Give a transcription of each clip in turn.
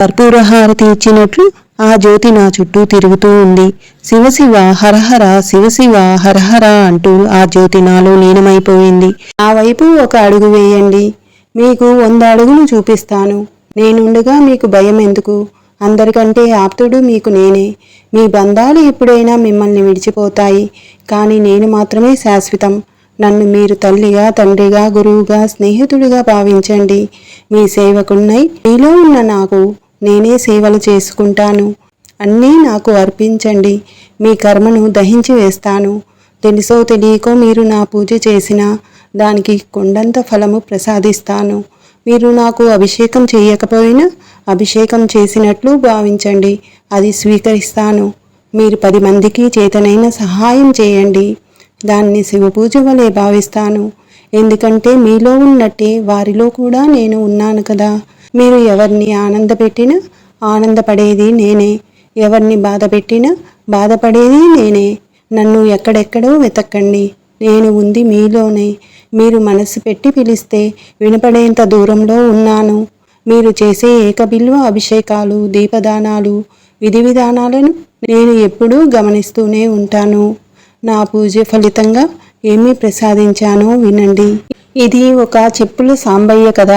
కర్పూరహారతి ఇచ్చినట్లు ఆ జ్యోతి నా చుట్టూ తిరుగుతూ ఉంది. శివశివ హరహర శివశివ హరహర అంటూ ఆ జ్యోతి నాలో లీనమైపోయింది. ఆ వైపు ఒక అడుగు వేయండి. మీకు వంద అడుగులు చూపిస్తాను. నేనుండగా మీకు భయం ఎందుకు? అందరికంటే ఆప్తుడు మీకు నేనే. మీ బంధాలు ఎప్పుడైనా మిమ్మల్ని విడిచిపోతాయి. కానీ నేను మాత్రమే శాశ్వతం. నన్ను మీరు తల్లిగా తండ్రిగా గురువుగా స్నేహితుడిగా భావించండి. మీ సేవకున్నై మీలో ఉన్న నాకు నేనే సేవలు చేసుకుంటాను. అన్నీ నాకు అర్పించండి. మీ కర్మను దహించి వేస్తాను. తెలుసో తెలియకో మీరు నా పూజ చేసినా దానికి కొండంత ఫలము ప్రసాదిస్తాను. మీరు నాకు అభిషేకం చేయకపోయినా అభిషేకం చేసినట్లు భావించండి. అది స్వీకరిస్తాను. మీరు పది మందికి చేతనైన సహాయం చేయండి. దాన్ని శివపూజ వలె భావిస్తాను. ఎందుకంటే మీలో ఉన్నట్టే వారిలో కూడా నేను ఉన్నాను కదా. మీరు ఎవరిని ఆనందపెట్టినా ఆనందపడేది నేనే. ఎవరిని బాధ పెట్టినా బాధపడేది నేనే. నన్ను ఎక్కడెక్కడో వెతక్కండి నేను ఉంది మీలోనే. మీరు మనసు పెట్టి పిలిస్తే వినపడేంత దూరంలో ఉన్నాను. మీరు చేసే ఏకబిల్వ అభిషేకాలు దీపదానాలు విధి విధానాలను నేను ఎప్పుడూ గమనిస్తూనే ఉంటాను. నా పూజ ఫలితంగా ఏమి ప్రసాదించానో వినండి. ఇది ఒక చెప్పుల సాంబయ్య కథ.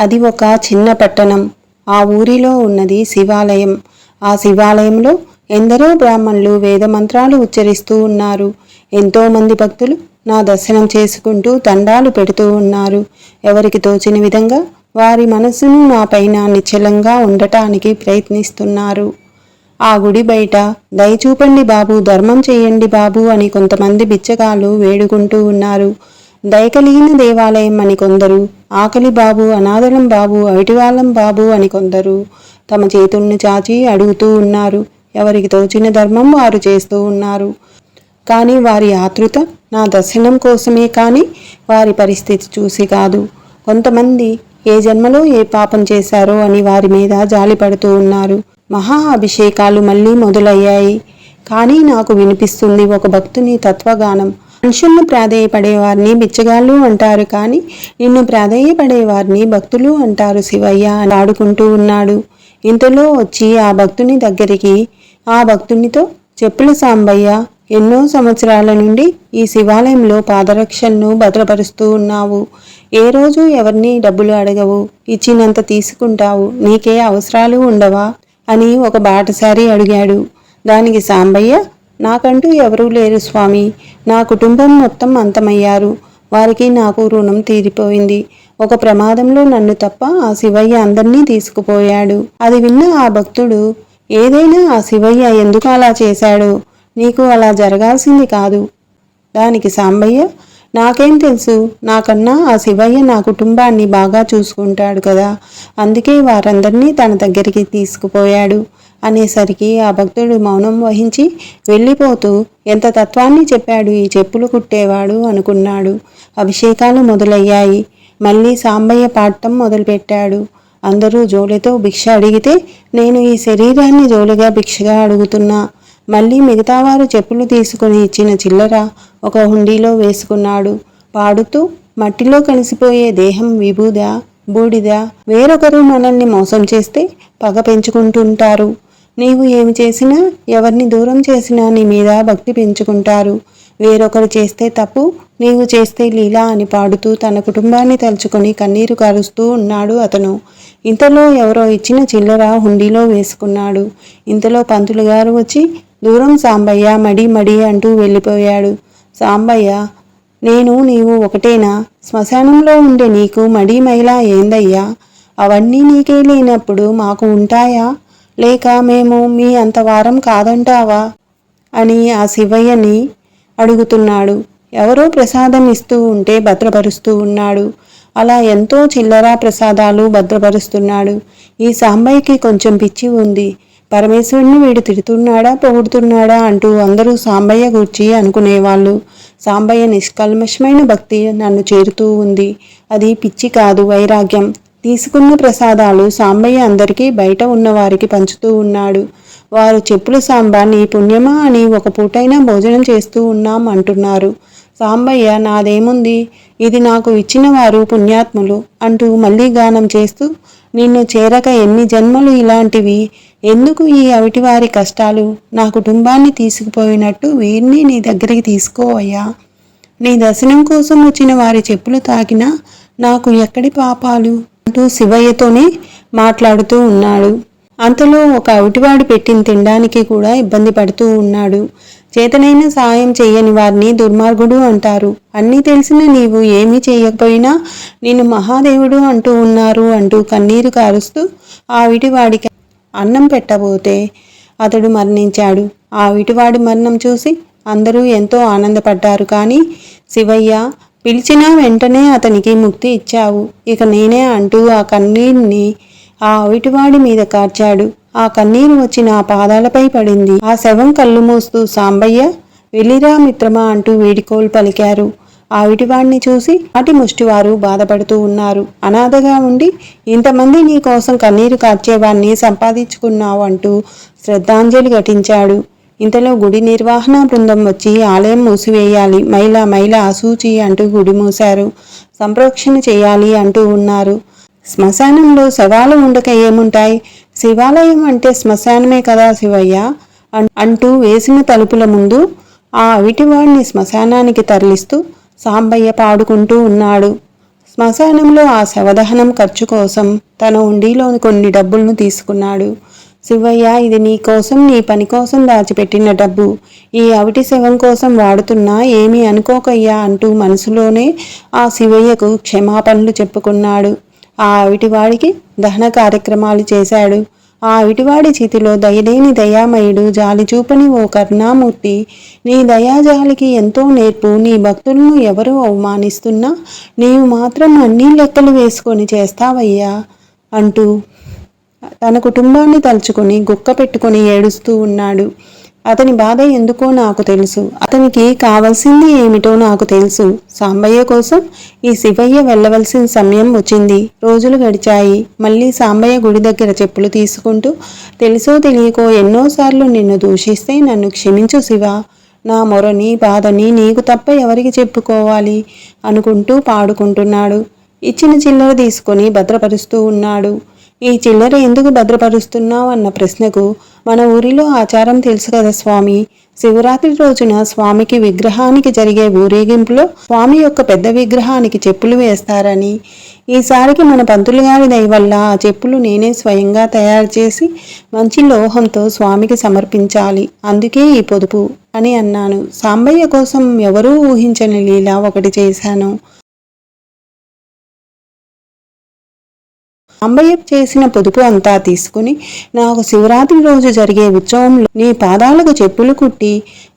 అది ఒక చిన్న పట్టణం. ఆ ఊరిలో ఉన్నది శివాలయం. ఆ శివాలయంలో ఎందరో బ్రాహ్మణులు వేదమంత్రాలు ఉచ్చరిస్తూ ఉన్నారు. ఎంతోమంది భక్తులు నా దర్శనం చేసుకుంటూ దండాలు పెడుతూ ఉన్నారు. ఎవరికి తోచిన విధంగా వారి మనసును నా పైన నిశ్చలంగా ఉండటానికి ప్రయత్నిస్తున్నారు. ఆ గుడి బయట దయచూపండి బాబు ధర్మం చేయండి బాబు అని కొంతమంది బిచ్చగాళ్ళు వేడుకుంటూ ఉన్నారు. దయకలిగిన దేవాలయం అని కొందరు ఆకలి బాబు అనాథలం బాబు అవిటివాళ్ళం బాబు అని కొందరు తమ చేతులను చాచి అడుగుతూ ఉన్నారు. ఎవరికి తోచిన ధర్మం వారు చేస్తూ ఉన్నారు. కానీ వారి ఆతృత నా దర్శనం కోసమే కానీ వారి పరిస్థితి చూసి కాదు. కొంతమంది ఏ జన్మలో ఏ పాపం చేశారో అని వారి మీద జాలి పడుతూ ఉన్నారు. మహా అభిషేకాలు మళ్ళీ మొదలయ్యాయి. కానీ నాకు వినిపిస్తుంది ఒక భక్తుని తత్వగానం. మనుషులను ప్రాధేయపడే వారిని బిచ్చగాళ్ళు అంటారు కానీ నిన్ను ప్రాధేయపడే వారిని భక్తులు అంటారు శివయ్య అని ఆడుకుంటూ ఉన్నాడు. ఇంతలో వచ్చి ఆ భక్తుని దగ్గరికి ఆ భక్తునితో చెప్పుల సాంబయ్య ఎన్నో సంవత్సరాల నుండి ఈ శివాలయంలో పాదరక్షలను భద్రపరుస్తూ ఉన్నావు. ఏ రోజు ఎవరిని డబ్బులు అడగవు ఇచ్చినంత తీసుకుంటావు నీకే అవసరాలు ఉండవా అని ఒక బాటసారి అడిగాడు. దానికి సాంబయ్య నాకంటూ ఎవరూ లేరు స్వామి. నా కుటుంబం మొత్తం అంతమయ్యారు. వారికి నాకు రుణం తీరిపోయింది. ఒక ప్రమాదంలో నన్ను తప్ప ఆ శివయ్య అందరినీ తీసుకుపోయాడు. అది విన్న ఆ భక్తుడు ఏదైనా ఆ శివయ్య ఎందుకు అలా చేశాడు? నీకు అలా జరగాల్సింది కాదు. దానికి సాంబయ్య నాకేం తెలుసు. నాకన్నా ఆ శివయ్య నా కుటుంబాన్ని బాగా చూసుకుంటాడు కదా. అందుకే వారందరినీ తన దగ్గరికి తీసుకుపోయాడు. అనేసరికి ఆ భక్తుడు మౌనం వహించి వెళ్ళిపోతూ ఎంత తత్వాన్ని చెప్పాడు ఈ చెప్పులు కుట్టేవాడు అనుకున్నాడు. అభిషేకాలు మొదలయ్యాయి. మళ్ళీ సాంబయ్య పాడటం మొదలుపెట్టాడు. అందరూ జోలితో భిక్ష అడిగితే నేను ఈ శరీరాన్ని జోలిగా భిక్షగా అడుగుతున్నా. మళ్ళీ మిగతా వారు చెప్పులు తీసుకుని ఇచ్చిన చిల్లర ఒక హుండీలో వేసుకున్నాడు. పాడుతూ మట్టిలో కలిసిపోయే దేహం విభూద బూడిద. వేరొకరు మనల్ని మోసం చేస్తే పగ పెంచుకుంటుంటారు. నీవు ఏమి చేసినా ఎవరిని దూరం చేసినా నీ మీద భక్తి పెంచుకుంటారు. వేరొకరు చేస్తే తప్పు నీవు చేస్తే లీలా అని పాడుతూ తన కుటుంబాన్ని తలుచుకొని కన్నీరు కారుస్తూ ఉన్నాడు అతను. ఇంతలో ఎవరో ఇచ్చిన చిల్లర హుండీలో వేసుకున్నాడు. ఇంతలో పంతులు గారు వచ్చి దూరం సాంబయ్య మడి మడి అంటూ వెళ్ళిపోయాడు. సాంబయ్య నేను నీవు ఒకటేనా? శ్మశానంలో ఉండే నీకు మడి మైలా ఏందయ్యా? అవన్నీ నీకే లేనప్పుడు మాకు ఉంటాయా? లేక మేము మీ అంత వారం కాదంటావా? అని ఆ శివయ్యని అడుగుతున్నాడు. ఎవరో ప్రసాదం ఇస్తూ ఉంటే భద్రపరుస్తూ ఉన్నాడు. అలా ఎంతో చిల్లర ప్రసాదాలు భద్రపరుస్తున్నాడు. ఈ సాంబయ్యకి కొంచెం పిచ్చి ఉంది. పరమేశ్వరుని వీడు తిడుతున్నాడా పొగుడుతున్నాడా అంటూ అందరూ సాంబయ్య గూర్చి అనుకునేవాళ్ళు. సాంబయ్య నిష్కల్మషమైన భక్తి నన్ను చేరుతూ ఉంది. అది పిచ్చి కాదు వైరాగ్యం. తీసుకున్న ప్రసాదాలు సాంబయ్య అందరికీ బయట ఉన్నవారికి పంచుతూ ఉన్నాడు. వారు చెప్పుల సాంబా నీ పుణ్యమా అని ఒక పూటైనా భోజనం చేస్తూ ఉన్నాం అంటున్నారు. సాంబయ్య నాదేముంది? ఇది నాకు ఇచ్చిన వారు పుణ్యాత్ములు అంటూ మళ్ళీ గానం చేస్తూ నిన్ను చేరక ఎన్ని జన్మలు ఇలాంటివి? ఎందుకు ఈ అవిటివారి కష్టాలు? నా కుటుంబాన్ని తీసుకుపోయినట్టు వీరిని నీ దగ్గరికి తీసుకోవయ్యా నీ దర్శనం కోసం వచ్చిన వారి చెప్పులు తాకినా నాకు ఎక్కడి పాపాలు? అంటూ శివయ్యతోనే మాట్లాడుతూ ఉన్నాడు. అంతలో ఒక అవిటివాడు పెట్టిన తినడానికి కూడా ఇబ్బంది పడుతూ ఉన్నాడు. చేతనైన సాయం చేయని వారిని దుర్మార్గుడు అంటారు. అన్నీ తెలిసిన నీవు ఏమీ చేయకపోయినా నిన్ను మహాదేవుడు అంటూ ఉన్నారు అంటూ కన్నీరు కారుస్తూ ఆ విటివాడికి అన్నం పెట్టబోతే అతడు మరణించాడు. ఆ విటివాడి మరణం చూసి అందరూ ఎంతో ఆనందపడ్డారు. కానీ శివయ్య పిలిచినా వెంటనే అతనికి ముక్తి ఇచ్చావు. ఇక నేనే అంటూ ఆ కన్నీరుని ఆ అవిటివాడి మీద కార్చాడు. ఆ కన్నీరు వచ్చి నా పాదాలపై పడింది. ఆ శవం కళ్ళు మూస్తూ సాంబయ్య వెళ్ళిరా మిత్రమా అంటూ వీడికోలు పలికారు. ఆ చూసి అటి ముష్టివారు బాధపడుతూ ఉన్నారు. అనాథగా ఉండి ఇంతమంది నీ కోసం కన్నీరు కార్చేవాణ్ణి సంపాదించుకున్నావు అంటూ శ్రద్ధాంజలి ఘటించాడు. ఇంతలో గుడి నిర్వహణ బృందం వచ్చి ఆలయం మూసివేయాలి. మైల మైల అసూచి అంటూ గుడి మూశారు. సంప్రోక్షణ చేయాలి అంటూ ఉన్నారు. శ్మశానంలో శవాలు ఉండక ఏముంటాయి? శివాలయం అంటే శ్మశానమే కదా శివయ్య? అంటూ వేసిన తలుపుల ముందు ఆ అవిటివాడిని శ్మశానానికి తరలిస్తూ సాంబయ్య పాడుకుంటూ ఉన్నాడు. శ్మశానంలో ఆ శవదహనం ఖర్చు కోసం తన ఉండిలోని కొన్ని డబ్బులను తీసుకున్నాడు. శివయ్య ఇది నీ కోసం నీ పని కోసం దాచిపెట్టిన డబ్బు. ఈ అవిటి శవం కోసం వాడుతున్నా ఏమీ అనుకోకయ్యా అంటూ మనసులోనే ఆ శివయ్యకు క్షమాపణలు చెప్పుకున్నాడు. ఆ అవిటివాడికి దహన కార్యక్రమాలు చేశాడు. ఆ అవిటివాడి చేతిలో దయలేని దయామయుడు జాలి చూపని ఓ కరుణామూర్తి. నీ దయాజాలికి ఎంతో నేర్పు నీ భక్తులను ఎవరు అవమానిస్తున్నా నీవు మాత్రం అన్ని లెక్కలు వేసుకొని చేస్తావయ్యా అంటూ తన కుటుంబాన్ని తలుచుకొని గుక్క పెట్టుకొని ఏడుస్తూ ఉన్నాడు. అతని బాధ ఎందుకో నాకు తెలుసు. అతనికి కావలసింది ఏమిటో నాకు తెలుసు. సాంబయ్య కోసం ఈ శివయ్య వెళ్ళవలసిన సమయం వచ్చింది. రోజులు గడిచాయి. మళ్ళీ సాంబయ్య గుడి దగ్గర చెప్పులు తీసుకుంటూ తెలుసో తెలియకో ఎన్నోసార్లు నిన్ను దూషిస్తే నన్ను క్షమించు శివ. నా మొరని బాధని నీకు తప్ప ఎవరికి చెప్పుకోవాలి? అనుకుంటూ పాడుకుంటున్నాడు. ఇచ్చిన చిల్లర తీసుకొని భద్రపరుస్తూ ఉన్నాడు. ఈ చిల్లర ఎందుకు భద్రపరుస్తున్నావు అన్న ప్రశ్నకు మన ఊరిలో ఆచారం తెలుసు కదా స్వామి. శివరాత్రి రోజున స్వామికి విగ్రహానికి జరిగే ఊరేగింపులో స్వామి యొక్క పెద్ద విగ్రహానికి చెప్పులు వేస్తారని. ఈసారికి మన పంతులు గారి దయ వల్ల ఆ చెప్పులు నేనే స్వయంగా తయారు చేసి మంచి లోహంతో స్వామికి సమర్పించాలి. అందుకే ఈ పొదుపు అని అన్నాను. సాంబయ్య కోసం ఎవరూ ఊహించని లీలా ఒకటి చేశాను. అంబయ్య చేసిన పొదుపు అంతా తీసుకుని నాకు శివరాత్రి రోజు జరిగే ఉత్సవంలో నీ పాదాలకు చెప్పులు కుట్టి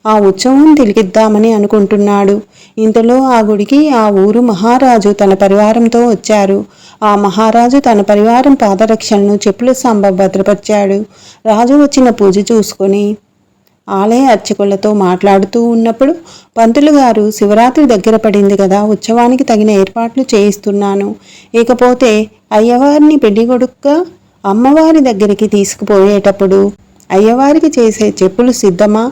ఆ ఉత్సవం తిలిగిద్దామని అనుకుంటున్నాడు. ఇంతలో ఆ గుడికి ఆ ఊరు మహారాజు తన పరివారంతో వచ్చారు. ఆ మహారాజు తన పరివారం పాదరక్షలను చెప్పుల సాంబ భద్రపరిచాడు. రాజు వచ్చిన పూజ చూసుకొని ఆలయ అర్చకులతో మాట్లాడుతూ ఉన్నప్పుడు పంతులు గారు శివరాత్రి దగ్గర పడింది కదా ఉత్సవానికి తగిన ఏర్పాట్లు చేయిస్తున్నాను. ఇకపోతే అయ్యవారిని పెళ్ళికొడుకుగా అమ్మవారి దగ్గరికి తీసుకుపోయేటప్పుడు అయ్యవారికి చేసే చెప్పులు సిద్ధమా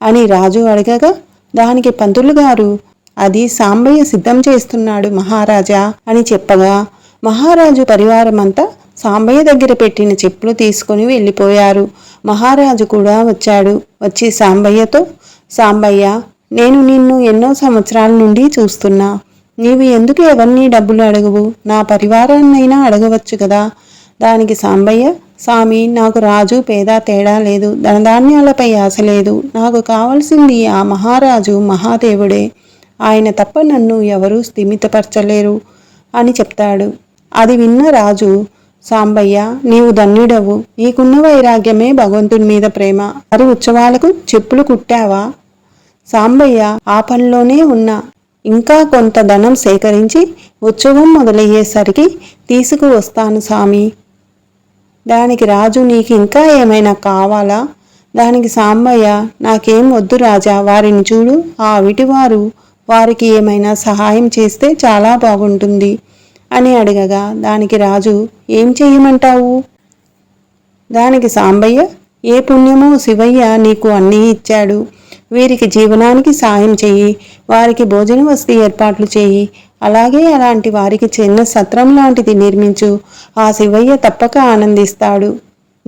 అని రాజు అడగగా దానికి పంతులు గారు అది సాంబయ్య సిద్ధం చేస్తున్నాడు మహారాజా అని చెప్పగా మహారాజు పరివారమంతా సాంబయ్య దగ్గర పెట్టిన చెప్పులు తీసుకుని వెళ్ళిపోయారు. మహారాజు కూడా వచ్చాడు. వచ్చి సాంబయ్యతో సాంబయ్య నేను నిన్ను ఎన్నో సంవత్సరాల నుండి చూస్తున్నా. నీవు ఎందుకు ఎవరిని డబ్బులు అడగవు? నా పరివారాన్నైనా అడగవచ్చు కదా. దానికి సాంబయ్య స్వామి నాకు రాజు పేద తేడా లేదు. ధనధాన్యాలపై ఆశ లేదు. నాకు కావలసింది ఆ మహారాజు మహాదేవుడే. ఆయన తప్ప నన్ను ఎవరూ స్థిమితపరచలేరు అని చెప్తాడు. అది విన్న రాజు సాంబయ్య నీవు ధన్యుడవు. నీకున్న వైరాగ్యమే భగవంతుని మీద ప్రేమ. మరి ఉత్సవాలకు చెప్పులు కుట్టావా? సాంబయ్య ఆ పనిలోనే ఉన్నా. ఇంకా కొంత ధనం సేకరించి ఉత్సవం మొదలయ్యేసరికి తీసుకువస్తాను స్వామి. దానికి రాజు నీకు ఇంకా ఏమైనా కావాలా? దానికి సాంబయ్య నాకేం వద్దు రాజా. వారిని చూడు. ఆ విటివారు వారికి ఏమైనా సహాయం చేస్తే చాలా బాగుంటుంది. అని అడగగా దానికి రాజు ఏం చేయమంటావు? దానికి సాంబయ్య ఏ పుణ్యమో శివయ్య నీకు అన్నీ ఇచ్చాడు. వీరికి జీవనానికి సాయం చెయ్యి వారికి భోజన వసతి ఏర్పాట్లు చేయి అలాగే అలాంటి వారికి చిన్న సత్రం లాంటిది నిర్మించు. ఆ శివయ్య తప్పక ఆనందిస్తాడు.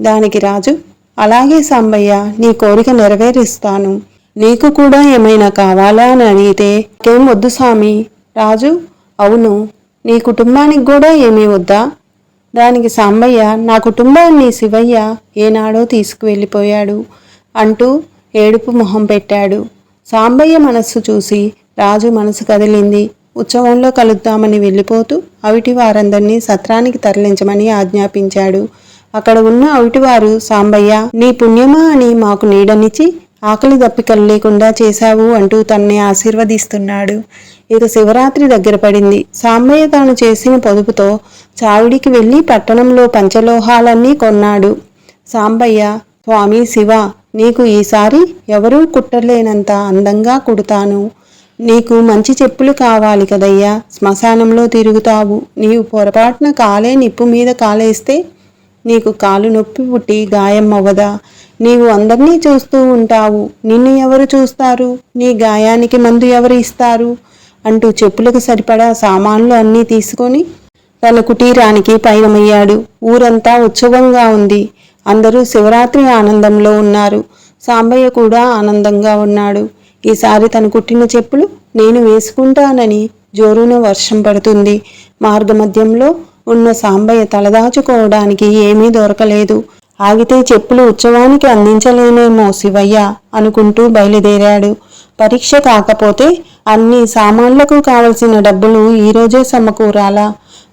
దానికి రాజు అలాగే సాంబయ్య నీ కోరిక నెరవేరుస్తాను. నీకు కూడా ఏమైనా కావాలా అని అడిగితే కేం వద్దు స్వామి. రాజు అవును. నీ కుటుంబానికి కూడా ఏమీ వద్దా? దానికి సాంబయ్య నా కుటుంబాన్ని శివయ్య ఏనాడో తీసుకువెళ్ళిపోయాడు అంటూ ఏడుపు మొహం పెట్టాడు. సాంబయ్య మనస్సు చూసి రాజు మనసు కదిలింది. ఉత్సవంలో కలుద్దామని వెళ్ళిపోతూ అవిటి వారందరినీ సత్రానికి తరలించమని ఆజ్ఞాపించాడు. అక్కడ ఉన్న అవిటివారు సాంబయ్య నీ పుణ్యమా అని మాకు నీడనిచ్చి ఆకలి దప్పికలు లేకుండా చేశావు అంటూ తన్నే ఆశీర్వదిస్తున్నాడు. ఇక శివరాత్రి దగ్గర పడింది. సాంబయ్య తాను చేసిన పొదుపుతో చావిడికి వెళ్ళి పట్టణంలో పంచలోహాలన్నీ కొన్నాడు. సాంబయ్య స్వామి శివ నీకు ఈసారి ఎవరూ కుట్టలేనంత అందంగా కుడతాను. నీకు మంచి చెప్పులు కావాలి కదయ్యా. శ్మశానంలో తిరుగుతావు. నీవు పొరపాటున కాలే నిప్పు మీద కాలేస్తే నీకు కాలు నొప్పి పుట్టి గాయం అవ్వదా నీవు అందరినీ చూస్తూ ఉంటావు. నిన్ను ఎవరు చూస్తారు? నీ గాయానికి మందు ఎవరు ఇస్తారు? అంటూ చెప్పులకు సరిపడా సామాన్లు అన్నీ తీసుకొని తన కుటీరానికి పయనమయ్యాడు ఊరంతా ఉత్సవంగా ఉంది. అందరూ శివరాత్రి ఆనందంలో ఉన్నారు. సాంబయ్య కూడా ఆనందంగా ఉన్నాడు. ఈసారి తను కుట్టిన చెప్పులు నేను వేసుకుంటానని జోరున వర్షం పడుతుంది. మార్గమధ్యంలో ఉన్న సాంబయ్య తలదాచుకోవడానికి ఏమీ దొరకలేదు. ఆగితే చెప్పులు ఉత్సవానికి అందించలేనేమో శివయ్య అనుకుంటూ బయలుదేరాడు. పరీక్ష కాకపోతే అన్ని సామాన్లకు కావలసిన డబ్బులు ఈరోజే సమకూరాలా?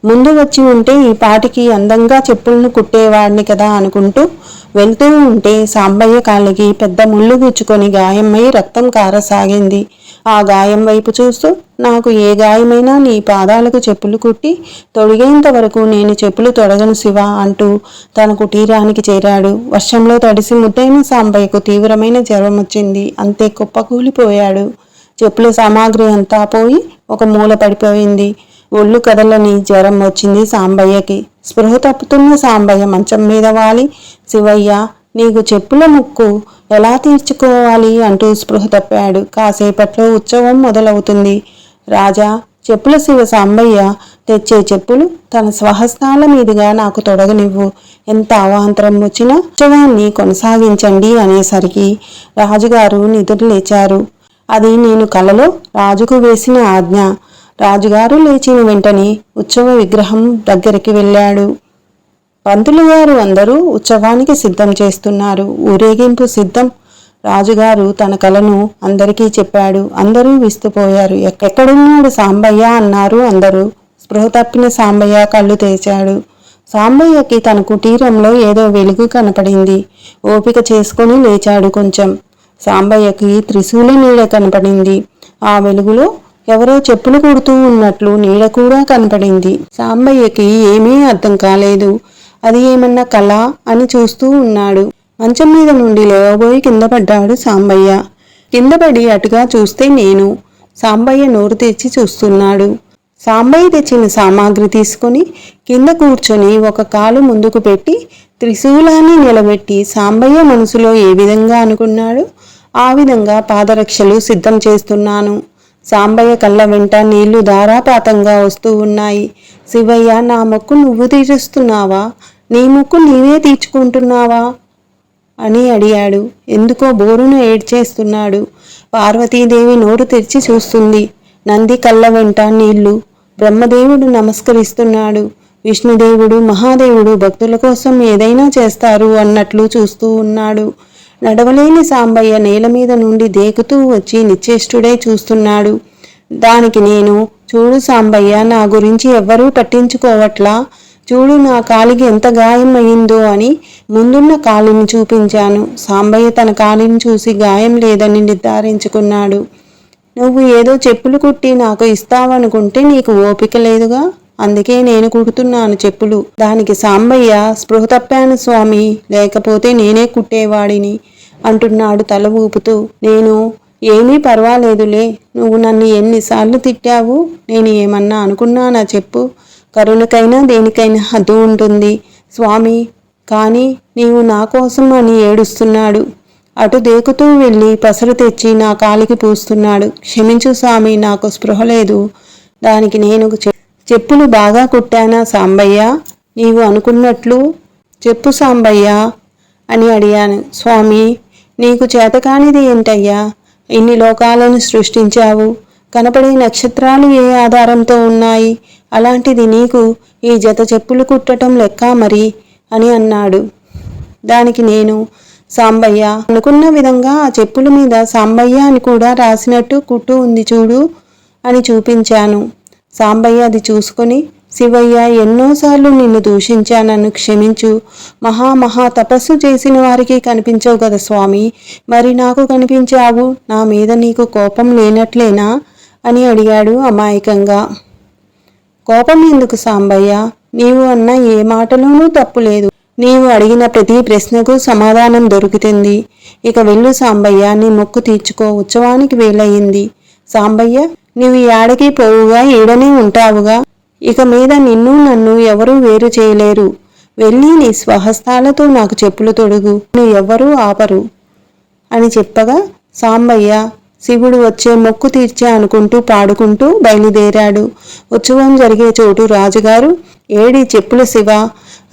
ముందు వచ్చి ఉంటే ఈ పాటికి అందంగా చెప్పులను కుట్టేవాడిని కదా అనుకుంటూ వెళ్తూ ఉంటే సాంబయ్య కాళ్ళకి పెద్ద ముళ్ళు గుచ్చుకొని గాయమై రక్తం కారసాగింది. ఆ గాయం వైపు చూస్తూ నాకు ఏ గాయమైనా నీ పాదాలకు చెప్పులు కుట్టి తొడిగేంత వరకు నేను చెప్పులు తొడగను శివ అంటూ తన కుటీరానికి చేరాడు. వర్షంలో తడిసి ముద్దైన సాంబయ్యకు తీవ్రమైన జ్వరం వచ్చింది. అంతే కుప్పకూలిపోయాడు. చెప్పుల సామాగ్రి అంతా పోయి ఒక మూల పడిపోయింది. ఒళ్ళు కదలని జ్వరం వచ్చింది సాంబయ్యకి. స్పృహ తప్పుతున్న సాంబయ్య మంచం మీద వాలి శివయ్య నీకు చెప్పుల ముక్కు ఎలా తీర్చుకోవాలి అంటూ స్పృహ తప్పాడు. కాసేపట్లో ఉత్సవం మొదలవుతుంది. రాజా చెప్పుల శివ సాంబయ్య తెచ్చే చెప్పులు తన స్వహస్తాల మీదుగా నాకు తొడగనివ్వు. ఎంత అవాంతరం వచ్చినా ఉత్సవాన్ని కొనసాగించండి అనేసరికి రాజుగారు నిధులు లేచారు. అది నేను కలలో రాజుకు వేసిన ఆజ్ఞ. రాజుగారు లేచిన వెంటనే ఉత్సవ విగ్రహం దగ్గరికి వెళ్ళాడు. పంతులు గారు అందరూ ఉత్సవానికి సిద్ధం చేస్తున్నారు. ఊరేగింపు సిద్ధం. రాజుగారు తన కలను అందరికీ చెప్పాడు. అందరూ విస్తుపోయారు. ఎక్కడున్నాడు సాంబయ్య అన్నారు అందరూ. స్పృహ తప్పిన సాంబయ్య కళ్ళు తెరిచాడు. సాంబయ్యకి తన కుటీరంలో ఏదో వెలుగు కనపడింది. ఓపిక చేసుకొని లేచాడు కొంచెం. సాంబయ్యకి త్రిశూల నీడ కనపడింది. ఆ వెలుగులో ఎవరో చెప్పులు కుడుతూ ఉన్నట్లు నీడ కూడా కనపడింది. సాంబయ్యకి ఏమీ అర్థం కాలేదు. అది ఏమన్నా కళ అని చూస్తూ ఉన్నాడు. మంచం మీద నుండి లేవబోయి కింద పడ్డాడు సాంబయ్య. కింద పడి అటుగా చూస్తే నేను. సాంబయ్య నోరు తెచ్చి చూస్తున్నాడు. సాంబయ్య తెచ్చిన సామాగ్రి తీసుకొని కింద కూర్చొని ఒక కాలు ముందుకు పెట్టి త్రిశూలాన్ని నిలబెట్టి సాంబయ్య మనసులో ఏ విధంగా అనుకున్నాడు ఆ విధంగా పాదరక్షలు సిద్ధం చేస్తున్నాను. సాంబయ్య కళ్ళ వెంట నీళ్ళు ధారాపాతంగా వస్తూ ఉన్నాయి. శివయ్య నా మొక్కు నువ్వు తీరుస్తున్నావా నీ ముక్కు నీవే తీర్చుకుంటున్నావా? అని అడిగాడు. ఎందుకో బోరును ఏడ్చేస్తున్నాడు. పార్వతీదేవి నోరు తెరిచి చూస్తుంది. నంది కళ్ళ వెంట నీళ్ళు. బ్రహ్మదేవుడు నమస్కరిస్తున్నాడు. విష్ణుదేవుడు మహాదేవుడు భక్తుల కోసం ఏదైనా చేస్తారు అన్నట్లు చూస్తూ ఉన్నాడు. నడవలేని సాంబయ్య నేల మీద నుండి దేకుతూ వచ్చి నిశ్చేష్టుడై చూస్తున్నాడు. దానికి నేను చూడు సాంబయ్య నా గురించి ఎవ్వరూ పట్టించుకోవట్లా. చూడు నా కాలికి ఎంత గాయం అయిందో అని ముందున్న కాలిని చూపించాను. సాంబయ్య తన కాలిని చూసి గాయం లేదని నిర్ధారించుకున్నాడు. నువ్వు ఏదో చెప్పులు కుట్టి నాకు ఇస్తావనుకుంటే నీకు ఓపిక లేదుగా? అందుకే నేను కుడుతున్నాను చెప్పులు. దానికి సాంబయ్య స్పృహ తప్పాను స్వామి లేకపోతే నేనే కుట్టేవాడిని అంటున్నాడు తల ఊపుతూ. నేను ఏమీ పర్వాలేదులే నువ్వు నన్ను ఎన్నిసార్లు తిట్టావు? నేను ఏమన్నా అనుకున్నానా చెప్పు? కరుణకైనా దేనికైనా హద్దు ఉంటుంది. స్వామి కానీ నీవు నా కోసం అని ఏడుస్తున్నాడు. అటు దేకుతూ వెళ్ళి పసరు తెచ్చి నా కాలికి పూస్తున్నాడు. క్షమించు స్వామి నాకు స్పృహ లేదు. దానికి నేను చె- చెప్పులు బాగా కుట్టానా సాంబయ్య? నీవు అనుకున్నట్లు చెప్పు సాంబయ్య అని అడిగాను. స్వామి నీకు చేతకానిది ఏంటయ్యా? ఇన్ని లోకాలను సృష్టించావు. కనపడే నక్షత్రాలు ఏ ఆధారంతో ఉన్నాయి? అలాంటిది నీకు ఈ జత చెప్పులు కుట్టటం లెక్క మరి? అని అన్నాడు. దానికి నేను సాంబయ్య అనుకున్న విధంగా ఆ చెప్పుల మీద సాంబయ్య అని కూడా రాసినట్టు కుట్టు ఉంది చూడు అని చూపించాను. సాంబయ్య అది చూసుకొని శివయ్య ఎన్నోసార్లు నిన్ను దూషించానన్ను క్షమించు. మహా మహా తపస్సు చేసిన వారికి కనిపించవు కదా స్వామి. మరి నాకు కనిపించావు? నా మీద నీకు కోపం లేనట్లేనా? అని అడిగాడు అమాయకంగా. కోపం ఎందుకు సాంబయ్య? నీవు అన్న ఏ మాటలోనూ తప్పు లేదు. నీవు అడిగిన ప్రతి ప్రశ్నకు సమాధానం దొరుకుతుంది. ఇక వెళ్ళు సాంబయ్య నీ మొక్కు తీర్చుకో. ఉత్సవానికి వేలయ్యింది. సాంబయ్య నీవు యాడకి పోవుగా ఈడనే ఉంటావుగా? ఇక మీద నిన్ను నన్ను ఎవరూ వేరు చేయలేరు. వెళ్ళి నీ స్వహస్తాలతో నాకు చెప్పులు తొడుగు. నువ్వు ఎవ్వరూ ఆపరు అని చెప్పగా సాంబయ్య శివుడు వచ్చే మొక్కు తీర్చే అనుకుంటూ పాడుకుంటూ బయలుదేరాడు. ఉత్సవం జరిగే చోటు రాజుగారు. ఏడి చెప్పుల శివ.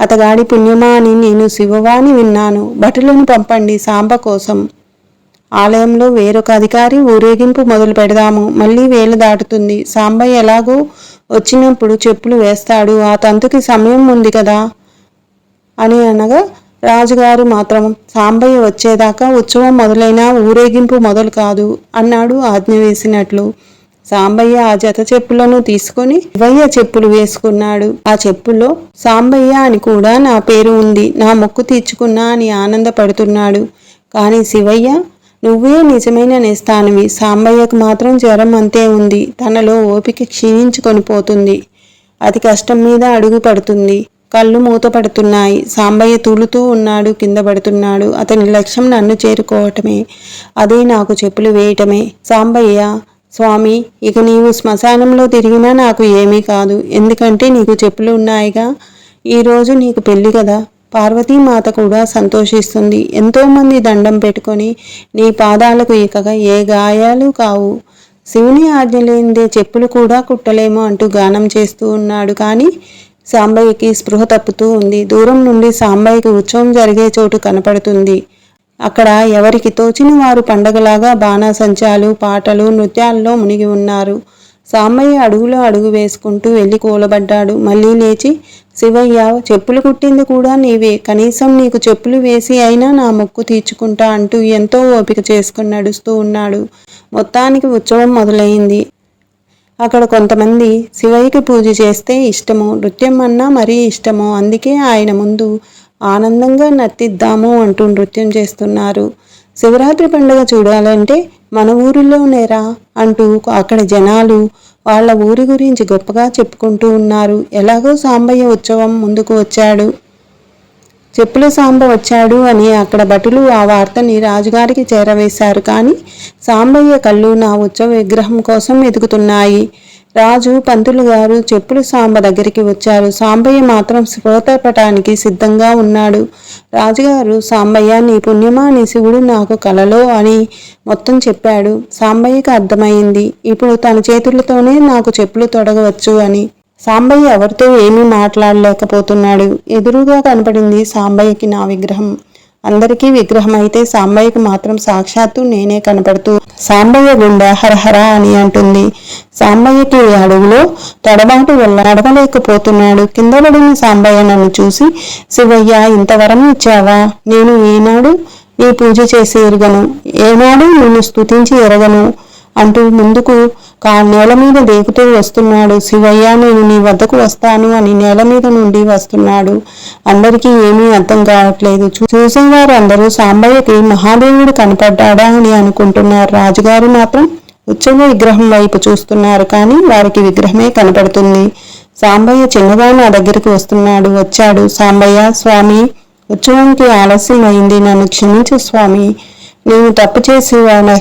అతగాడి పుణ్యమా అని నేను శివవాని విన్నాను. భటులను పంపండి సాంబ కోసం. ఆలయంలో వేరొక అధికారి ఊరేగింపు మొదలు పెడదాము. మళ్ళీ వేలు దాటుతుంది. సాంబయ్య ఎలాగో వచ్చినప్పుడు చెప్పులు వేస్తాడు. ఆ తంతుకి సమయం ఉంది కదా? అని అనగా రాజుగారు మాత్రం సాంబయ్య వచ్చేదాకా ఉత్సవం మొదలైన ఊరేగింపు మొదలు కాదు అన్నాడు ఆజ్ఞ వేసినట్లు. సాంబయ్య ఆ జత చెప్పులను తీసుకొని శివయ్య చెప్పులు వేసుకున్నాడు. ఆ చెప్పులో సాంబయ్య అని కూడా నా పేరు ఉంది. నా మొక్కు తీర్చుకున్నా అని ఆనందపడుతున్నాడు. కానీ శివయ్య నువ్వే నిజమైన నేస్తానివి. సాంబయ్యకు మాత్రం జ్వరం అంతే ఉంది. తనలో ఓపిక క్షీణించుకొని పోతుంది. అతి కష్టం మీద అడుగు పడుతుంది. కళ్ళు మూతపడుతున్నాయి. సాంబయ్య తూలుతూ ఉన్నాడు కింద పడుతున్నాడు. అతని లక్ష్యం నన్ను చేరుకోవటమే. అదే నాకు చెప్పులు వేయటమే. సాంబయ్య స్వామి ఇక నీవు శ్మశానంలో తిరిగినా నాకు ఏమీ కాదు. ఎందుకంటే నీకు చెప్పులు ఉన్నాయిగా. ఈరోజు నీకు పెళ్ళి కదా. పార్వతీమాత కూడా సంతోషిస్తుంది. ఎంతోమంది దండం పెట్టుకొని నీ పాదాలకు ఇకగా ఏ గాయాలు కావు. శివుని ఆజ్ఞ లేనిదే చెప్పులు కూడా కుట్టలేము అంటూ గానం చేస్తూ ఉన్నాడు. కానీ సాంబయ్యకి స్పృహ తప్పుతూ ఉంది. దూరం నుండి సాంబయ్యకి ఉత్సవం జరిగే చోటు కనపడుతుంది. అక్కడ ఎవరికి తోచిన వారు పండగలాగా బాణాసంచాలు పాటలు నృత్యాల్లో మునిగి ఉన్నారు. సాంబయ్య అడుగులో అడుగు వేసుకుంటూ వెళ్ళి కూలబడ్డాడు. మళ్ళీ లేచి శివయ్య చెప్పులు కుట్టింది కూడా నీవే. కనీసం నీకు చెప్పులు వేసి అయినా నా మొక్కు తీర్చుకుంటా అంటూ ఎంతో ఓపిక చేసుకుని నడుస్తూ ఉన్నాడు. మొత్తానికి ఉత్సవం మొదలైంది. అక్కడ కొంతమంది శివయ్యకి పూజ చేస్తే ఇష్టము నృత్యం అన్నా మరీ ఇష్టము అందుకే ఆయన ముందు ఆనందంగా నర్తిద్దాము అంటూ నృత్యం చేస్తున్నారు. శివరాత్రి పండుగ చూడాలంటే మన ఊరిలోనేరా అంటూ అక్కడ జనాలు వాళ్ళ ఊరి గురించి గొప్పగా చెప్పుకుంటూ ఉన్నారు. ఎలాగో సాంబయ్య ఉత్సవం ముందుకు వచ్చాడు. చెప్పుల సాంబ వచ్చాడు అని అక్కడ భటులు ఆ వార్తని రాజుగారికి చేరవేశారు. కానీ సాంబయ్య కళ్ళు నా ఉత్సవ విగ్రహం కోసం ఎదుగుతున్నాయి. రాజు పంతులు గారు చెప్పులు సాంబ దగ్గరికి వచ్చారు. సాంబయ్య మాత్రం శ్రోతపటానికి సిద్ధంగా ఉన్నాడు. రాజుగారు సాంబయ్య నీ పుణ్యమా? నీ శివుడు నాకు కలలో అని మొత్తం చెప్పాడు. సాంబయ్యకి అర్థమైంది. ఇప్పుడు తన చేతులతోనే నాకు చెప్పులు తొడగవచ్చు అని సాంబయ్య ఎవరితో ఏమీ మాట్లాడలేకపోతున్నాడు. ఎదురుగా కనపడింది సాంబయ్యకి నా విగ్రహం. అందరికీ విగ్రహం అయితే సాంబయ్యకి మాత్రం సాక్షాత్తు నేనే కనపడుతూ సాంబయ్య గుండె హరహర అని అంటుంది. సాంబయ్యకి అడవిలో అడుగులో తడబాటు వల్ల నడవలేకపోతున్నాడు. కింద పడిన సాంబయ్య నన్ను చూసి శివయ్య ఇంతవరం ఇచ్చావా? నేను ఏనాడు నీ పూజ చేసి ఎరగను. ఏనాడు నిన్ను స్తుతించి ఎరగను అంటూ ముందుకు నేల మీద దేకుతూ వస్తున్నాడు. శివయ్య నేను నీ వద్దకు వస్తాను అని నేల మీద నుండి వస్తున్నాడు. అందరికీ ఏమీ అర్థం కావట్లేదు. చూ- చూసేవారు అందరూ సాంబయ్యకి మహాదేవుడు కనపడ్డాడా? అని అనుకుంటున్నారు. రాజుగారు మాత్రం ఉత్సవ విగ్రహం వైపు చూస్తున్నారు కానీ వారికి విగ్రహమే కనపడుతుంది. సాంబయ్య చిన్నగా నా దగ్గరికి వస్తున్నాడు. వచ్చాడు. సాంబయ్య స్వామి ఉత్సవానికి ఆలస్యం అయింది నన్ను క్షమించు స్వామి. నేను తప్పు చేసి వాళ్ళ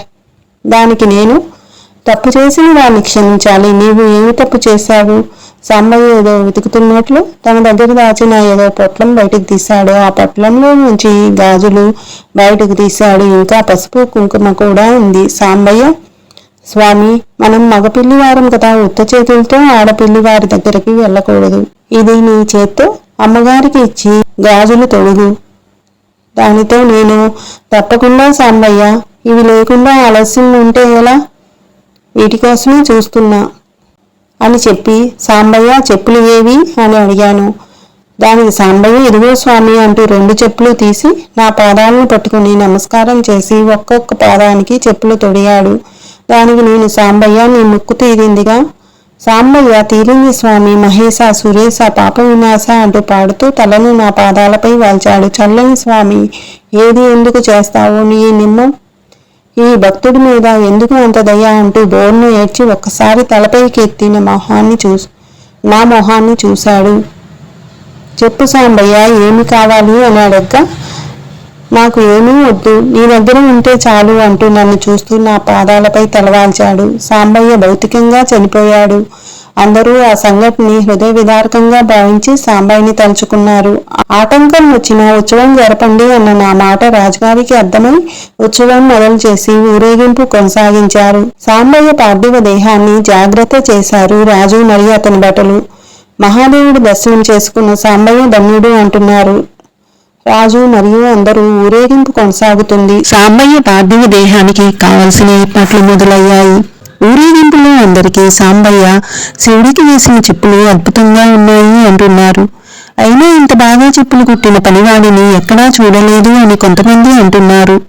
దానికి నేను తప్పు చేసిన వాడిని క్షమించాలి. నీవు ఏమి తప్పు చేశావు? సాంబయ్య ఏదో వెతుకుతున్నట్లు తన దగ్గర దాచిన ఏదో పొట్లం బయటకు తీశాడు. ఆ పొట్లంలో నుంచి గాజులు బయటకు తీశాడు. ఇంకా పసుపు కుంకుమ కూడా ఉంది. సాంబయ్య స్వామి మనం మగపిల్లివారం కదా. ఉత్త చేతులతో ఆడపిల్లివారి దగ్గరికి వెళ్ళకూడదు. ఇది నీ చేత్తో అమ్మగారికి ఇచ్చి గాజులు తొడుగు. దానితో నేను తప్పకుండా సాంబయ్య ఇవి లేకుండా ఆలస్యం ఉంటే ఎలా? వీటి కోసమే చూస్తున్నా అని చెప్పి సాంబయ్య చెప్పులు ఏవి? అని అడిగాను. దానికి సాంబయ్య ఇదిగో స్వామి అంటూ రెండు చెప్పులు తీసి నా పాదాలను పట్టుకుని నమస్కారం చేసి ఒక్కొక్క పాదానికి చెప్పులు తొడిగాడు. దానికి నేను సాంబయ్య నీ ముక్కు తీరిందిగా? సాంబయ్య తీరింది స్వామి మహేశ సురేశ పాప వినాశ అంటూ పాడుతూ తలను నా పాదాలపై వాల్చాడు. చల్లని స్వామి ఏది ఎందుకు చేస్తావు? నీ నిమ్మం ఈ భక్తుడి మీద ఎందుకు అంత దయ అంటూ బోర్ను ఏడ్చి ఒక్కసారి తలపైకి ఎత్తిన మొహాన్ని చూసు నా మొహాన్ని చూశాడు. చెప్పు సాంబయ్య ఏమి కావాలి అని అడగ్గా నాకు ఏమీ వద్దు నీ దగ్గర ఉంటే చాలు అంటూ నన్ను చూస్తూ నా పాదాలపై తలవాల్చాడు. సాంబయ్య భౌతికంగా చనిపోయాడు. అందరూ ఆ సంఘటనని హృదయ విదారకంగా భావించి సాంబాయిని తలుచుకున్నారు. ఆటంకం వచ్చిన ఉత్సవం జరపండి అన్న నా మాట రాజుగారికి అర్థమై ఉత్సవం మొదలు చేసి ఊరేగింపు కొనసాగించారు. సాంబయ్య పార్థివ దేహాన్ని జాగ్రత్త చేశారు రాజు మరియు అతని భటులు. మహాదేవుడు దర్శనం చేసుకున్న సాంబయ్య ధన్యుడు అంటున్నారు. రాజు మరియు అందరూ ఊరేగింపు కొనసాగుతుంది. సాంబయ్య పార్థివ దేహానికి కావలసిన ఏర్పాట్లు మొదలయ్యాయి. ఊరేగింపులో అందరికీ సాంబయ్య శివుడికి వేసిన చెప్పులు అద్భుతంగా ఉన్నాయి అంటున్నారు. అయినా ఇంత బాగా చెప్పులు కుట్టిన పనివాడిని ఎక్కడా చూడలేదు అని కొంతమంది అంటున్నారు.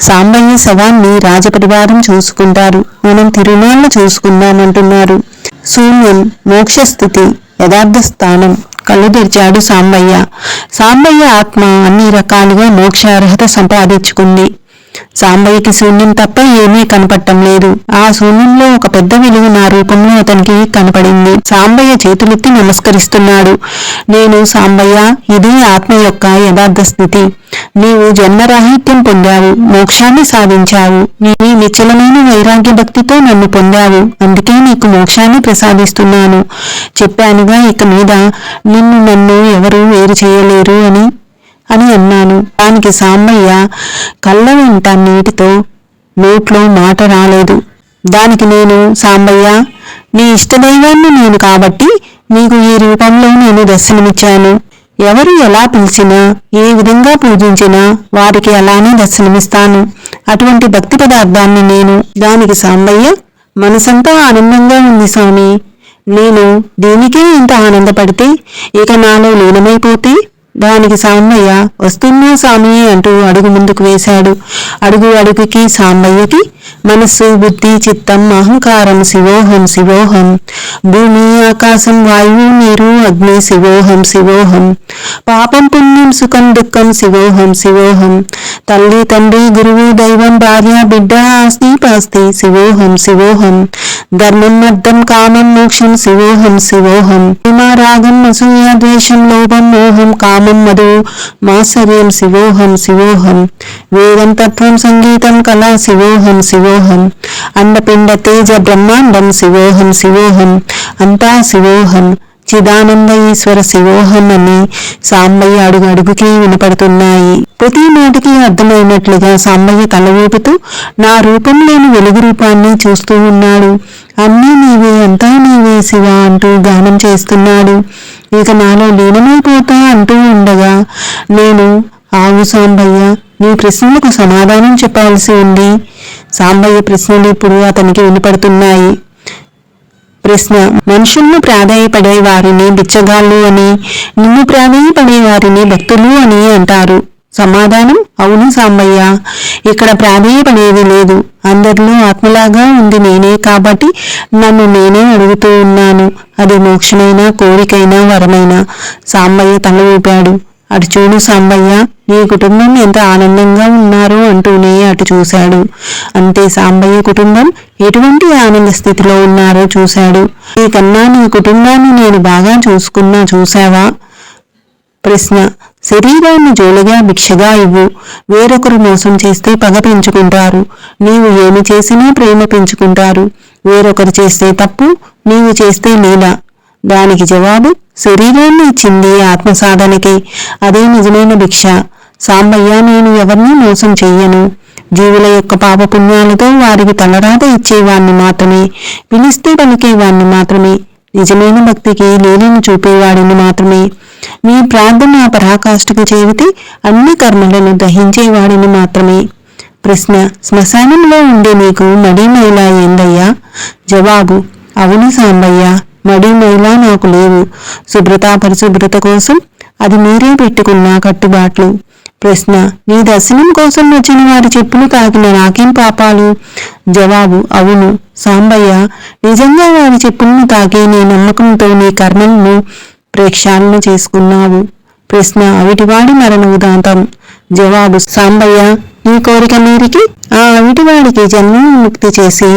సాంబయ్య శవాన్ని రాజపరివారం చూసుకుంటారు. మనం తిరునాళ్ళ చూసుకుందామంటున్నారు. శూన్యం మోక్షస్థితి యథార్థ స్థానం కళ్ళు తెరిచాడు సాంబయ్య. సాంబయ్య ఆత్మ అన్ని రకాలుగా మోక్ష అర్హత సంపాదించుకుంది. సాంబయ్యకి శూన్యం తప్ప ఏమీ కనపడటం లేదు. ఆ శూన్యంలో ఒక పెద్ద విలువ నా రూపంలో అతనికి కనపడింది. సాంబయ్య చేతులెత్తి నమస్కరిస్తున్నాడు. నేను సాంబయ్య ఇది ఆత్మ యొక్క యథార్థ స్థితి. నీవు జన్మరాహిత్యం పొందావు మోక్షాన్ని సాధించావు. నీ నిచ్చలమైన వైరాగ్య భక్తితో నన్ను పొందావు. అందుకే నీకు మోక్షాన్ని ప్రసాదిస్తున్నాను. చెప్పానుగా ఇక మీద నిన్ను నన్ను ఎవరూ వేరు చేయలేరు అని అని అన్నాను. దానికి సాంబయ్య కళ్ళ వెంట నీటితో నోట్లో మాట రాలేదు. దానికి నేను సాంబయ్య నీ ఇష్టదైవాన్ని నేను కాబట్టి నీకు ఈ రూపంలో నేను దర్శనమిచ్చాను. ఎవరు ఎలా పిలిచినా ఏ విధంగా పూజించినా వారికి అలానే దర్శనమిస్తాను. అటువంటి భక్తి పదార్థాన్ని నేను దానికి సాంబయ్య మనసంతా ఆనందంగా ఉంది స్వామి. నేను దీనికే ఇంత ఆనందపడితే ఇక నాలో లీనమైపోతే దానికి సాంబయ్య వస్తున్నా సామి అంటూ అడుగు ముందుకు వేశాడు. అడుగు అడుగుకి సాంబయ్యకి మనస్సు బుద్ధి చిత్తం అహంకారం శివోహం శివోహం భూమి ఆకాశం వాయువు నీరు అగ్ని శివోహం శివోహం పాపం పుణ్యం సుఖం దుఃఖం శివోహం శివోహం తల్లి తండ్రి గురువు దైవం భార్య బిడ్డ ఆస్తి పాస్తి శివోహం శివోహం ధర్మం కామం మోక్షం శివోహం. శివోహం ప్రేమ రాగం అసూయ ద్వేషం లోభం మోహం కామం మధు మాత్సర్యం శివోహం శివోహం. వేదం తత్వం సంగీతం కళ శివోహం శివోహం. అండపిండ తేజ బ్రహ్మాండం శివోహం శివోహం. అంతా శివోహం. చిదానంద ఈశ్వర శివోహం అని సాంబయ్య అడుగు అడుగుకి వినపడుతున్నాయి. ప్రతి మాటకి అర్థమైనట్లుగా సాంబయ్య తల ఊపుతూ నా రూపం లేని వెలుగు రూపాన్ని చూస్తూ ఉన్నాడు. అన్నీ నీవే అంతా నీవే శివ అంటూ గానం చేస్తున్నాడు. ఇక నాలో లీనమైపోతా అంటూ ఉండగా నేను ఆవు సాంబయ్య నీ ప్రశ్నలకు సమాధానం చెప్పాల్సి ఉంది. సాంబయ్య ప్రశ్నలు ఇప్పుడు అతనికి వినపడుతున్నాయి. ప్రశ్న మనుషులను ప్రాధాయపడే వారిని బిచ్చగాళ్ళు అని నిన్ను ప్రాధాయపడే వారిని భక్తులు అని అంటారు. సమాధానం అవును సాంబయ్య ఇక్కడ ప్రాధేయపడేది లేదు. అందరిలో ఆత్మలాగా ఉంది నేనే కాబట్టి నన్ను నేనే అడుగుతూ ఉన్నాను. అది మోక్షమైనా కోరికైనా వరమైనా సాంబయ్య తల ఊపాడు. అటు చూడు సాంబయ్య నీ కుటుంబం ఎంత ఆనందంగా ఉన్నారో అంటూనే అటు చూశాడు. అంతే సాంబయ్య కుటుంబం ఎటువంటి ఆనంద స్థితిలో ఉన్నారో చూశాడు. నీకన్నా నీ కుటుంబాన్ని నేను బాగా చూసుకున్నా చూశావా? ప్రశ్న. శరీరాన్ని జోలిగా భిక్షగా ఇవ్వు. వేరొకరు మోసం చేస్తే పగ పెంచుకుంటారు. నీవు ఏమి చేసినా ప్రేమ పెంచుకుంటారు. వేరొకరు చేస్తే తప్పు నీవు చేస్తే లీల. దానికి జవాబు శరీరాన్ని ఇచ్చింది ఆత్మ సాధనకి అదే నిజమైన భిక్ష. సాంబయ్య నేను ఎవరిని మోసం చెయ్యను. జీవుల యొక్క పాపపుణ్యాలతో వారికి తలరాత ఇచ్చేవాణ్ణి మాత్రమే. పిలిస్తే పలికేవాణ్ణి మాత్రమే. నిజమైన భక్తికి లీలను చూపేవాడిని మాత్రమే. మీ ప్రార్థన పరాకాష్ఠకు చేరితే అన్ని కర్మలను దహించేవాడిని మాత్రమే. ప్రశ్న శ్మశానంలో ఉండే నీకు మడి ఏందయ్యా? జవాబు అవును సాంబయ్య. మడి మైల నాకు లేవు. శుభ్రత పరిశుభ్రత కోసం అది మీరే పెట్టుకున్న కట్టుబాట్లు. ప్రశ్న నీ దర్శనం కోసం వచ్చిన వారి చెప్పులు తాకిన నాకేం పాపాలు? జవాబు అవును. సాంబయ్య నిజంగా వారి చెప్పులను తాకి నీ నమ్మకంతో నీ కర్మలను ప్రేక్షాలను చేసుకున్నావు. ప్రశ్న అవిటివాడి మరణ ఉదాంతం. జవాబు సాంబయ్య నీ కోరిక మీరికి ఆ అవిటివాడికి జన్మ ముక్తి చేసి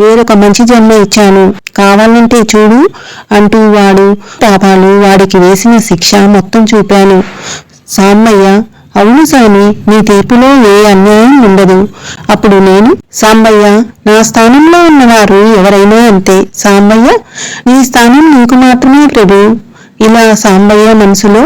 వేరొక మంచి జన్మ ఇచ్చాను. కావాలంటే చూడు అంటూ వాడు పాపాలు వాడికి వేసిన శిక్ష మొత్తం చూపాను. సాంబయ్య అవును సామి నీ తీర్పులో ఏ అన్యాయం ఉండదు. అప్పుడు నేను సాంబయ్య నా స్థానంలో ఉన్నవారు ఎవరైనా అంతే. సాంబయ్య నీ స్థానం నీకు మాత్రమే ప్రభు. ఇలా సాంబయ్య మనసులో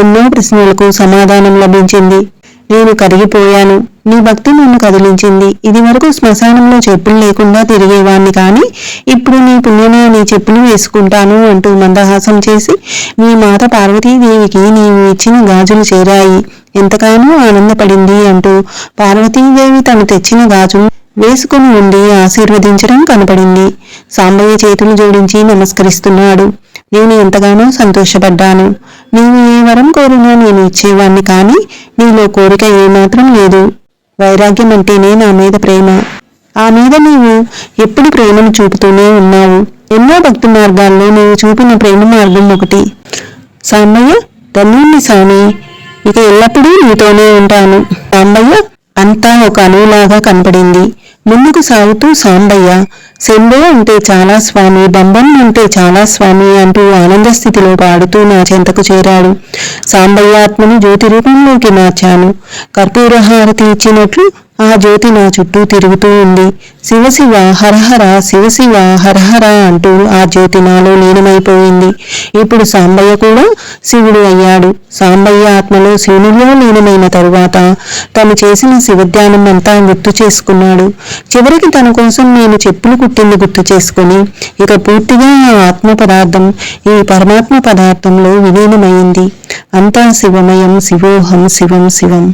ఎన్నో ప్రశ్నలకు సమాధానం లభించింది. నేను కరిగిపోయాను. నీ భక్తి నన్ను కదిలించింది. ఇది వరకు శ్మశానంలో చెప్పులు లేకుండా తిరిగేవాణ్ణి కానీ ఇప్పుడు నీ పుణ్యమే నీ చెప్పులు వేసుకుంటాను అంటూ మందహాసం చేసి మీ మాత పార్వతీదేవికి నీవు ఇచ్చిన గాజులు చేరాయి. ఎంతగానో ఆనందపడింది అంటూ పార్వతీదేవి తను తెచ్చిన గాజులు వేసుకుని ఉండి ఆశీర్వదించడం కనపడింది. సాంబయ్య చేతులు జోడించి నమస్కరిస్తున్నాడు. నేను ఎంతగానో సంతోషపడ్డాను. నీవు ఏ వరం కోరినా నేను ఇచ్చేవాణ్ణి కానీ నీలో కోరిక ఏమాత్రం లేదు. వైరాగ్యం అంటేనే నా మీద ప్రేమ. ఆ మీద నీవు ఎప్పుడు ప్రేమను చూపుతూనే ఉన్నావు. ఎన్నో భక్తి మార్గాల్లో నీవు చూపిన ప్రేమ మార్గం ఒకటి. సాంబయ్య ధన్యుణ్ణి సామి. ఇక ఎల్లప్పుడూ నీతోనే ఉంటాను. సాంబయ్య అంతా ఒక అణువులాగా కనపడింది. ముందుకు సాగుతూ సాంబయ్య శంభో అంటే చాలా స్వామి బంబం అంటే చాలా స్వామి అంటూ ఆనంద స్థితిలో పాడుతూ నా చెంతకు చేరాడు. సాంబయ్య ఆత్మను జ్యోతి రూపంలోకి మార్చాను. కర్పూర హారతి ఇచ్చినట్లు ఆ జ్యోతి నా చుట్టూ తిరుగుతూ ఉంది. శివశివ హరహర శివశివ హరహర అంటూ ఆ జ్యోతి నాలో లీనమైపోయింది. ఇప్పుడు సాంబయ్య కూడా శివుడు అయ్యాడు. సాంబయ్య ఆత్మలో శివునిలో లీనమైన తరువాత తను చేసిన శివధ్యానం అంతా గుర్తు చేసుకున్నాడు. చివరికి తన కోసం నేను చెప్పులు కుట్టింది గుర్తు చేసుకుని ఇక పూర్తిగా ఆ ఆత్మ పదార్థం ఈ పరమాత్మ పదార్థంలో విలీనమైంది. అంతా శివమయం శివోహం శివం శివం.